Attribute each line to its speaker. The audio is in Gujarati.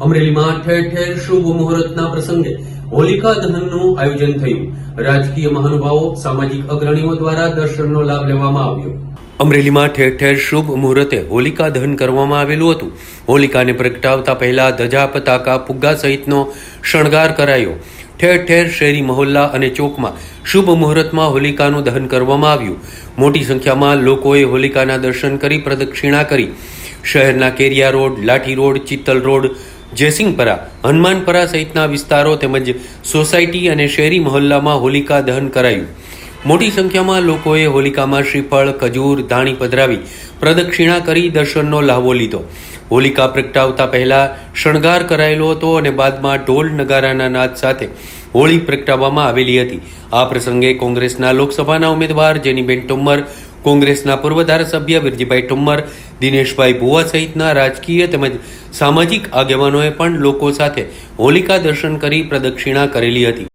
Speaker 1: અમરેલીમાં ઠેર ઠેર શુભ મુહૂર્તના પ્રસંગે હોલિકા દહનનું આયોજન થયું. રાજકીય મહાનુભાવો, સામાજિક અગ્રણીઓ દ્વારા દર્શનનો લાભ લેવામાં આવ્યો. અમરેલીમાં ઠેર ઠેર શુભ મુહૂર્તે હોલિકા દહન કરવામાં આવેલું હતું. હોલિકાને પ્રગટાવતા પહેલા ધજા, પતાકા ફુગ્ગા સહિતનો શણગાર કરાયો. ઠેર ઠેર શેરી, મહોલ્લા અને ચોકમાં શુભ મુહૂર્તમાં હોલિકાનું દહન કરવામાં આવ્યું. મોટી સંખ્યામાં લોકોએ હોલિકાના દર્શન કરી પ્રદક્ષિણા કરી. શહેરના Keriya Road, Lathi Road, Chittal Road Jaysinhpara, Hanumanpara સહિતના વિસ્તારો તેમજ સોસાયટી અને શહેરી મહોલ્લામાં હોલિકા દહન કરાયું. મોટી સંખ્યામાં લોકોએ હોલિકામાં શ્રીફળ, ખજૂર, ધાણી પધરાવી પ્રદક્ષિણા કરી દર્શનનો લાહવો લીધો. હોલિકા પ્રગટાવતા પહેલા શણગાર કરાયેલો હતો અને બાદમાં ઢોલ નગારાના નાદ સાથે હોળી પ્રગટાવવામાં આવેલી હતી. આ પ્રસંગે કોંગ્રેસના લોકસભાના ઉમેદવાર જેનીબેન ટોમ્મર કોંગ્રેસના પૂર્વ ધારાસભ્ય વિરજીભાઈ ટોમ્મર, દિનેશભાઈ ભુવા સહિતના રાજકીય તેમજ સામાજિક આગેવાનોએ પણ લોકો સાથે હોલિકા દર્શન કરી પ્રદક્ષિણા કરેલી હતી.